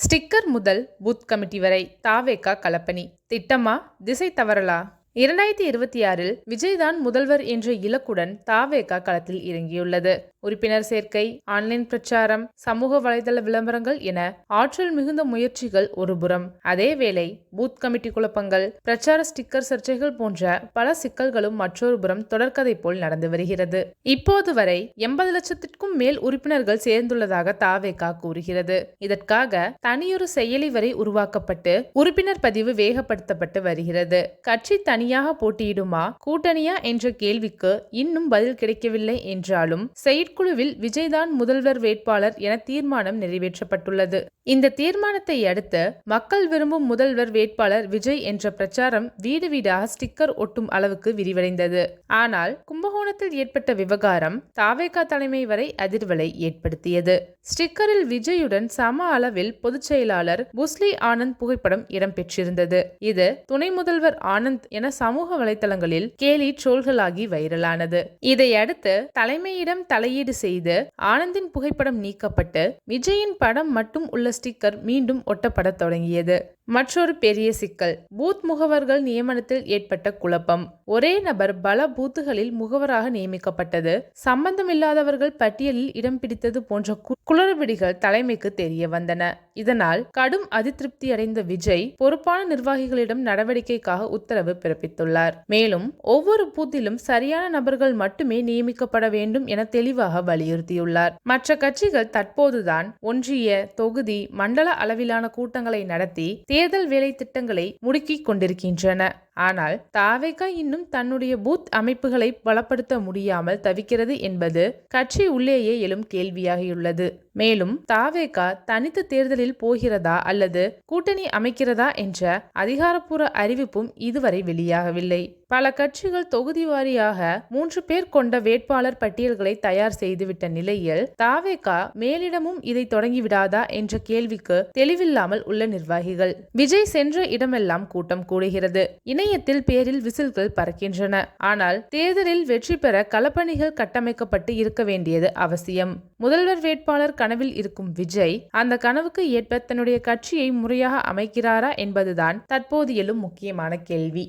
Sticker முதல் booth committee வரை தாவேகா கலப்பணி. திட்டமா? திசை தவறலா? இரண்டாயிரத்தி இருபத்தி ஆறில் விஜய்தான் முதல்வர் என்ற இலக்குடன் தாவேகா களத்தில் இறங்கியுள்ளது. உறுப்பினர் சேர்க்கை ஆன்லைன் பிரச்சாரம் சமூக வலைதள விளம்பரங்கள் என ஆற்றல் மிகுந்த முயற்சிகள் ஒருபுறம் அதேவேளை பூத் கமிட்டி குழப்பங்கள் பிரச்சார ஸ்டிக்கர் சர்ச்சைகள் போன்ற பல சிக்கல்களும் மற்றொரு புறம் தொடர்கதை போல் நடந்து வருகிறது. இப்போது வரை எண்பது லட்சத்திற்கும் மேல் உறுப்பினர்கள் சேர்ந்துள்ளதாக தாவேகா கூறுகிறது. இதற்காக தனியொரு செயலி வரை உருவாக்கப்பட்டு உறுப்பினர் பதிவு வேகப்படுத்தப்பட்டு வருகிறது. கட்சி தனியாக போட்டியிடுமா? கூட்டணியா என்ற கேள்விக்கு இன்னும் பதில் கிடைக்கவில்லை என்றாலும் செயற்குழுவில் விஜய்தான் முதல்வர் வேட்பாளர் என தீர்மானம் நிறைவேற்றப்பட்டுள்ளது. இந்த தீர்மானத்தை அடுத்து மக்கள் விரும்பும் முதல்வர் வேட்பாளர் விஜய் என்ற பிரச்சாரம் வீடு வீடாக ஸ்டிக்கர் ஒட்டும் அளவுக்கு விரிவடைந்தது. ஆனால் கும்பகோணத்தில் ஏற்பட்ட விவகாரம் தாவேகா தலைமை வரை அதிர்வலை ஏற்படுத்தியது. ஸ்டிக்கரில் விஜயுடன் சம அளவில் பொதுச் செயலாளர் புஸ்லி ஆனந்த் புகைப்படம் இடம்பெற்றிருந்தது. இது துணை முதல்வர் ஆனந்த் என சமூக வலைதளங்களில் கேலி ட்ரோல்களாகி வைரலானது. இதையடுத்து தலைமையிடம் தலையீடு செய்து ஆனந்தின் புகைப்படம் நீக்கப்பட்டு விஜயின் படம் மட்டும் உள்ள ஸ்டிக்கர் மீண்டும் ஒட்டப்படத் தொடங்கியது. மற்றொரு பெரிய சிக்கல். பூத் முகவர்கள் நியமனத்தில் ஏற்பட்ட குழப்பம். ஒரே நபர் பல பூத்துகளில் முகவராக நியமிக்கப்பட்டது. சம்பந்தமில்லாதவர்கள் பட்டியலில் இடம் பிடித்தது போன்ற குளறுபடிகள் தலைமைக்கு தெரிய வந்தன. இதனால் கடும் அதிருப்தி அடைந்த விஜய் பொறுப்பான நிர்வாகிகளிடம் நடவடிக்கைக்காக உத்தரவு பிறப்பித்துள்ளார். மேலும் ஒவ்வொரு பூத்திலும் சரியான நபர்கள் மட்டுமே நியமிக்கப்பட வேண்டும் என தெளிவாக வலியுறுத்தியுள்ளார். மற்ற கட்சிகள் தற்போதுதான் ஒன்றிய தொகுதி மண்டல அளவிலான கூட்டங்களை நடத்தி தேர்தல் வேலை திட்டங்களை முடுக்கிக் கொண்டிருக்கின்றன. ஆனால் தாவேகா இன்னும் தன்னுடைய பூத் அமைப்புகளை பலப்படுத்த முடியாமல் தவிக்கிறது என்பது கட்சி உள்ளேயே எழும் கேள்வியாகியுள்ளது. மேலும் தாவேகா தனித்து தேர்தலில் போகிறதா அல்லது கூட்டணி அமைக்கிறதா என்ற அதிகாரப்பூர்வ அறிவிப்பும் இதுவரை வெளியாகவில்லை. பல கட்சிகள் தொகுதி வாரியாக மூன்று பேர் கொண்ட வேட்பாளர் பட்டியல்களை தயார் செய்துவிட்ட நிலையில் தாவேகா மேலிடமும் இதை தொடங்கிவிடாதா என்ற கேள்விக்கு தெளிவில்லாமல் உள்ள நிர்வாகிகள். விஜய் சென்ற இடமெல்லாம் கூட்டம் கூடுகிறது. இணையத்தில் பேரில் விசில்கள் பறக்கின்றன. ஆனால் தேர்தலில் வெற்றி பெற களப்பணிகள் கட்டமைக்கப்பட்டு இருக்க வேண்டியது அவசியம். முதல்வர் வேட்பாளர் கனவில் இருக்கும் விஜய் அந்த கனவுக்கு ஏற்ப தன்னுடைய கட்சியை முறையாக அமைக்கிறாரா என்பதுதான் தற்போது எழும் முக்கியமான கேள்வி.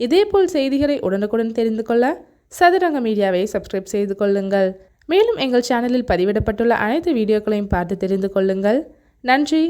இதேபோல் செய்திகளை உடனுக்குடன் தெரிந்து கொள்ள சதுரங்க மீடியாவை சப்ஸ்கிரைப் செய்து கொள்ளுங்கள். மேலும் எங்கள் சேனலில் பதிவிடப்பட்டுள்ள அனைத்து வீடியோக்களையும் பார்த்து தெரிந்து கொள்ளுங்கள். நன்றி